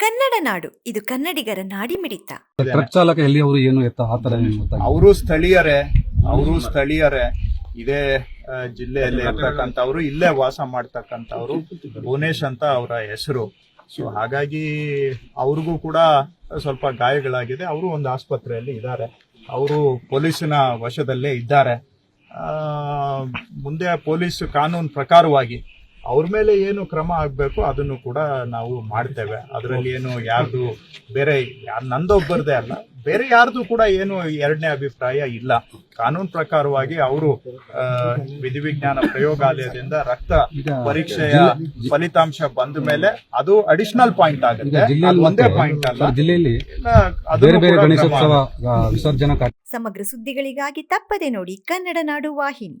ಕನ್ನಡ ನಾಡು. ಇದು ಕನ್ನಡಿಗರ ನಾಡಿಮಿಡಿತ ಟ್ರಕ್ ಚಾಲಕ ಎಲ್ಲಿ ಅವರು ಏನು ಎತ್ತ ಆ ತರ ಏನು ಗೊತ್ತಾಗಿಲ್ಲ. ಅವರು ಸ್ಥಳೀಯರೇ. ಅವರು ಸ್ಥಳೀಯರೇ. ಇದೇ ಆ, ಜಿಲ್ಲೆಯಲ್ಲಿ ಇರ್ತಕ್ಕಂಥವ್ರು ಇಲ್ಲೇ ವಾಸ ಮಾಡ್ತಕ್ಕಂಥವ್ರು ಭುವನೇಶ್ ಅಂತ ಅವರ ಹೆಸರು. ಸೊ ಹಾಗಾಗಿ ಅವ್ರಿಗೂ ಕೂಡ ಸ್ವಲ್ಪ ಗಾಯಗಳಾಗಿದೆ. ಅವರು ಒಂದು ಆಸ್ಪತ್ರೆಯಲ್ಲಿ ಇದ್ದಾರೆ. ಅವರು ಪೊಲೀಸಿನ ವಶದಲ್ಲೇ ಇದ್ದಾರೆ. ಆ, ಮುಂದೆ ಪೊಲೀಸ್ ಕಾನೂನು ಪ್ರಕಾರವಾಗಿ ಅವ್ರ ಮೇಲೆ ಏನು ಕ್ರಮ ಆಗಬೇಕು ಅದನ್ನು ಕೂಡ ನಾವು ಮಾಡ್ತೇವೆ. ಅದರಲ್ಲಿ ಏನು ಯಾರ್ದು ಬೇರೆ ಯಾರ್ ನಂದೊಬ್ಬರದೇ ಅಲ್ಲ ಬೇರೆ ಯಾರ್ದು ಕೂಡ ಏನು ಎರಡನೇ ಅಭಿಪ್ರಾಯ ಇಲ್ಲ. ಕಾನೂನು ಪ್ರಕಾರವಾಗಿ ಅವರು ವಿಧಿವಿಜ್ಞಾನ ಪ್ರಯೋಗಾಲಯದಿಂದ ರಕ್ತ ಪರೀಕ್ಷೆಯ ಫಲಿತಾಂಶ ಬಂದ ಮೇಲೆ ಅದು ಅಡಿಷನಲ್ ಪಾಯಿಂಟ್ ಆಗುತ್ತೆ. ಒಂದೇ ಪಾಯಿಂಟ್ ಅಲ್ಲ. ಸರ್, ಜಿಲ್ಲೆಯಲ್ಲಿ ಬೇರೆ ಬೇರೆ ಗಣೇಶೋತ್ಸವ ವಿಸರ್ಜನಾ ಸಮಗ್ರ ಸುದ್ದಿಗಳಿಗಾಗಿ ತಪ್ಪದೆ ನೋಡಿ ಕನ್ನಡ ನಾಡು ವಾಹಿನಿ.